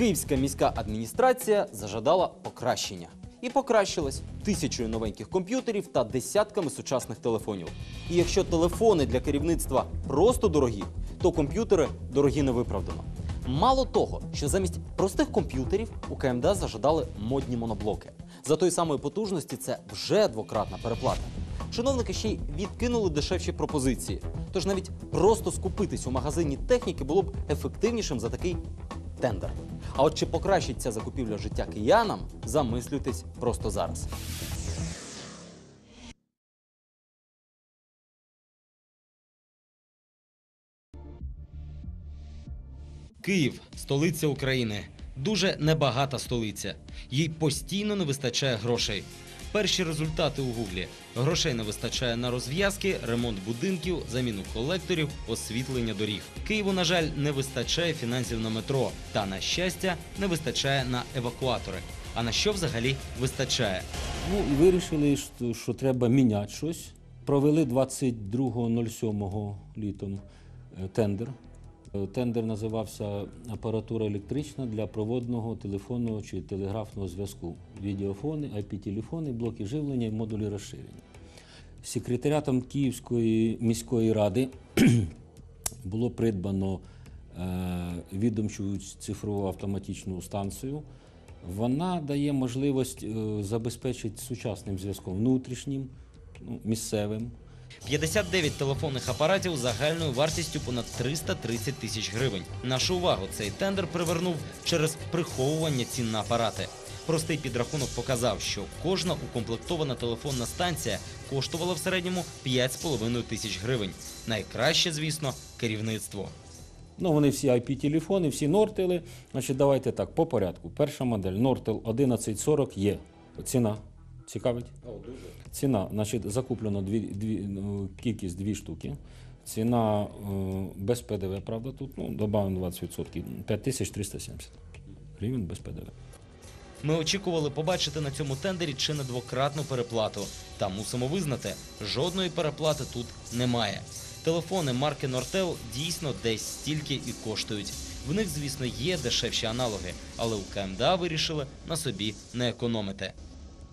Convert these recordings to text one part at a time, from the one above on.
Київська міська адміністрація зажадала покращення. І покращилась тисячою новеньких комп'ютерів та десятками сучасних телефонів. І якщо телефони для керівництва просто дорогі, то комп'ютери дорогі невиправдано. Мало того, що замість простих комп'ютерів у КМДА зажадали модні моноблоки. За тої самої потужності це вже двократна переплата. Чиновники ще й відкинули дешевші пропозиції. Тож навіть просто скупитись у магазині техніки було б ефективнішим за такий тендер. А от чи покращить ця закупівля життя киянам, замислюйтесь просто зараз. Київ столиця України. Дуже небагата столиця. Їй постійно не вистачає грошей. Перші результати у гуглі: грошей не вистачає на розв'язки, ремонт будинків, заміну колекторів, освітлення доріг. Києву, на жаль, не вистачає фінансів на метро. Та на щастя, не вистачає на евакуатори. А на що взагалі вистачає? Ну вирішили, що, що треба міняти щось. Провели 22.07 літом е, тендер. Е, Тендер називався апаратура електрична для проводного телефонного чи телеграфного зв'язку. Відеофони, IP-телефони, блоки живлення і модулі розширення. Секретаріатом Київської міської ради було придбано е, відомчу цифрову автоматичну станцію. Вона дає можливість е, забезпечити сучасним зв'язком внутрішнім, ну, місцевим. 59 телефонних апаратів загальною вартістю понад 330 тисяч гривень. Нашу увагу цей тендер привернув через приховування цін на апарати. Простий підрахунок показав, що кожна укомплектована телефонна станція коштувала в середньому 5,5 тисяч гривень. Найкраще, звісно, керівництво. Ну, вони всі IP-телефони, всі Нортели. Значить, давайте так, по порядку. Перша модель Nortel 1140 є. Ціна. Цікавить? Ціна, значить, закуплено дві, дві, ну, кількість дві штуки. Ціна е, без ПДВ, правда, тут, ну, додаємо 20%, 5370 гривень без ПДВ. Ми очікували побачити на цьому тендері чи не двократну переплату. Та мусимо визнати, жодної переплати тут немає. Телефони марки Nortel дійсно десь стільки і коштують. В них, звісно, є дешевші аналоги, але у КМДА вирішили на собі не економити.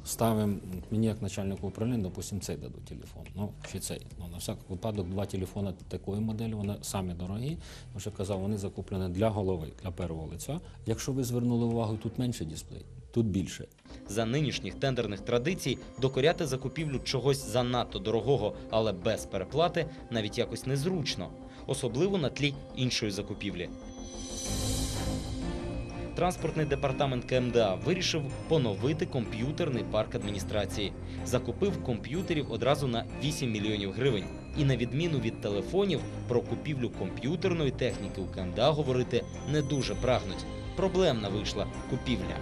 Ставимо мені як начальнику управління, допустимо, цей дадуть телефон. Ну, чи цей. Ну, на всяк випадок два телефони такої моделі, вони самі дорогі. Я вже казав, вони закуплені для голови, для первого лиця. Якщо ви звернули увагу, тут менше дисплей, тут більше. За нинішніх тендерних традицій докоряти закупівлю чогось занадто дорогого, але без переплати навіть якось незручно, особливо на тлі іншої закупівлі. Транспортний департамент КМДА вирішив поновити комп'ютерний парк адміністрації. Закупив комп'ютерів одразу на 8 мільйонів гривень. І на відміну від телефонів, про купівлю комп'ютерної техніки у КМДА говорити не дуже прагнуть. Проблемна вийшла купівля.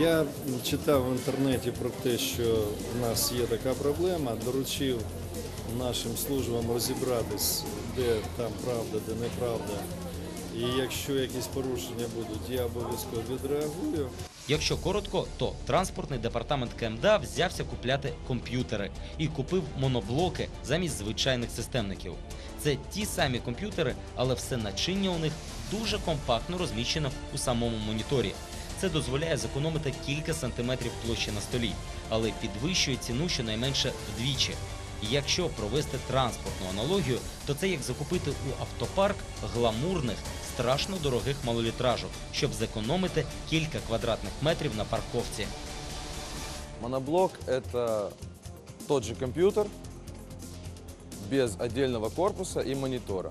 Я читав в інтернеті про те, що в нас є така проблема, доручив нашим службам розібратись, де там правда, де неправда. І якщо якісь порушення будуть, я обов'язково відреагую. Якщо коротко, то транспортний департамент КМДА взявся купляти комп'ютери і купив моноблоки замість звичайних системників. Це ті самі комп'ютери, але все начиння у них дуже компактно розміщено у самому моніторі. Це дозволяє зекономити кілька сантиметрів площі на столі, але підвищує ціну щонайменше вдвічі. І Якщо провести транспортну аналогію, то це як закупити у автопарк гламурних, страшно дорогих малолітражок, щоб зекономити кілька квадратних метрів на парковці. Моноблок – это тот же компьютер без отдельного корпуса и монитора.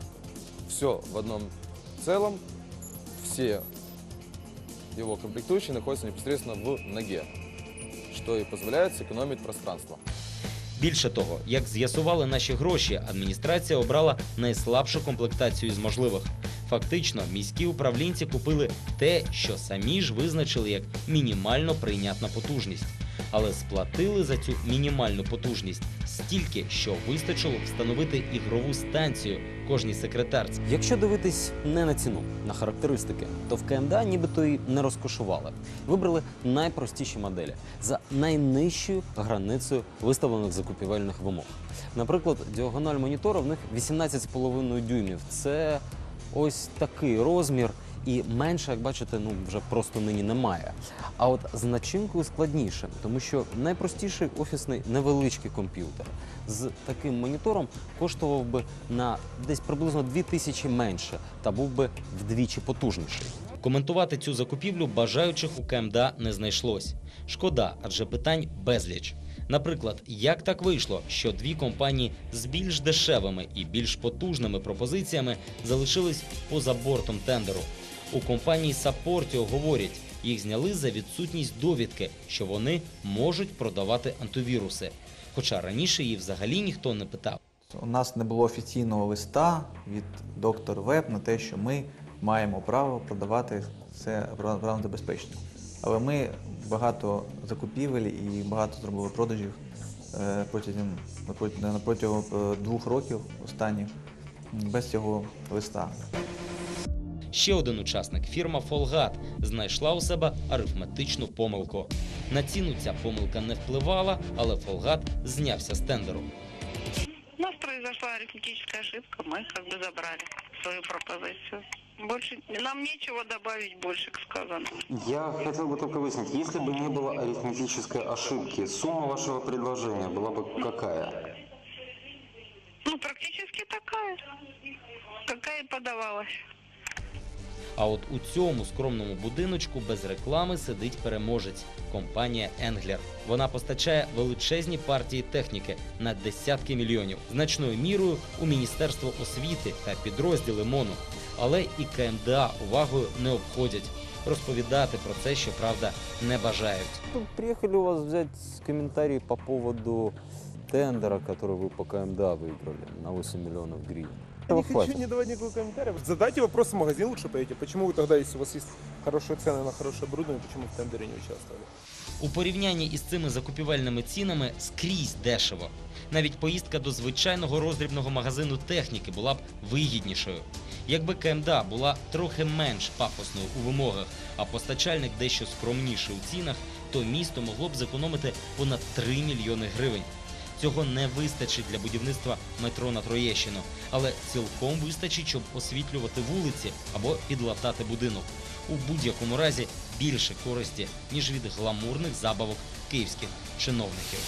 Все в одном целом, все его комплектующие находятся непосредственно в ноге, что и позволяет сэкономить пространство. Більше того, як з'ясували наші гроші, адміністрація обрала найслабшу комплектацію з можливих. Фактично, міські управлінці купили те, що самі ж визначили як мінімально прийнятна потужність. Але сплатили за цю мінімальну потужність стільки, що вистачило встановити ігрову станцію кожній секретарці. Якщо дивитись не на ціну, на характеристики, то в КМДА нібито й не розкошували. Вибрали найпростіші моделі за найнижчою границею виставлених закупівельних вимог. Наприклад, діагональ монітора в них 18,5 дюймів. Це ось такий розмір. і менше, як бачите, ну вже просто нині немає. А от з начинкою складніше, тому що найпростіший офісний невеличкий комп'ютер з таким монітором коштував би на десь приблизно 2 тисячі менше та був би вдвічі потужніший. Коментувати цю закупівлю бажаючих у КМДА не знайшлось. Шкода, адже питань безліч. Наприклад, як так вийшло, що дві компанії з більш дешевими і більш потужними пропозиціями залишились поза бортом тендеру. У компанії Саппортіо говорять, їх зняли за відсутність довідки, що вони можуть продавати антивіруси. Хоча раніше її взагалі ніхто не питав. У нас не було офіційного листа від доктор Веб на те, що ми маємо право продавати це забезпечення. Але ми багато закупівель і багато зробили продажів е, протягом протягом е, двох років останніх без цього листа. Ще один учасник, фірма Folgat, знайшла у себе арифметичну помилку. На ціну ця помилка не впливала, але Folgat знявся з тендеру. У нас произошла арифметическая ошибка, как бы забрали свою пропозицию. Больше нам нечего добавить больше к сказанному. Я хотел бы только выяснить, если бы не было арифметической ошибки, сумма вашего предложения была бы какая? Ну, практически такая, какая и подавалась. А от у цьому скромному будиночку без реклами сидить переможець компанія Енглер. Вона постачає величезні партії техніки на десятки мільйонів, значною мірою у міністерство освіти та підрозділи МОНу. Але і КМДА увагою не обходять. Розповідати про це, щоправда, не бажають. Приехали у вас взять комментарий по поводу тендера, который вы по КМДА выиграли на 8 миллионов гривен. Я не Этого хочу хватит. не давать никакого комментария. Задайте вопрос в магазин, лучше поедете. Почему вы тогда, если у вас есть хорошие цены на хорошее оборудование, почему в тендере не участвовали? У порівнянні із цими закупівельними цінами скрізь дешево. Навіть поїздка до звичайного роздрібного магазину техніки була б вигіднішою. Якби КМДА була трохи менш пафосною у вимогах, а постачальник дещо скромніший у цінах, то місто могло б зекономити понад 3 мільйони гривень. Цього не вистачить для будівництва метро на Троєщину, але цілком вистачить, щоб освітлювати вулиці або підлатати будинок. У будь-якому разі більше користі, ніж від гламурних забавок київських чиновників.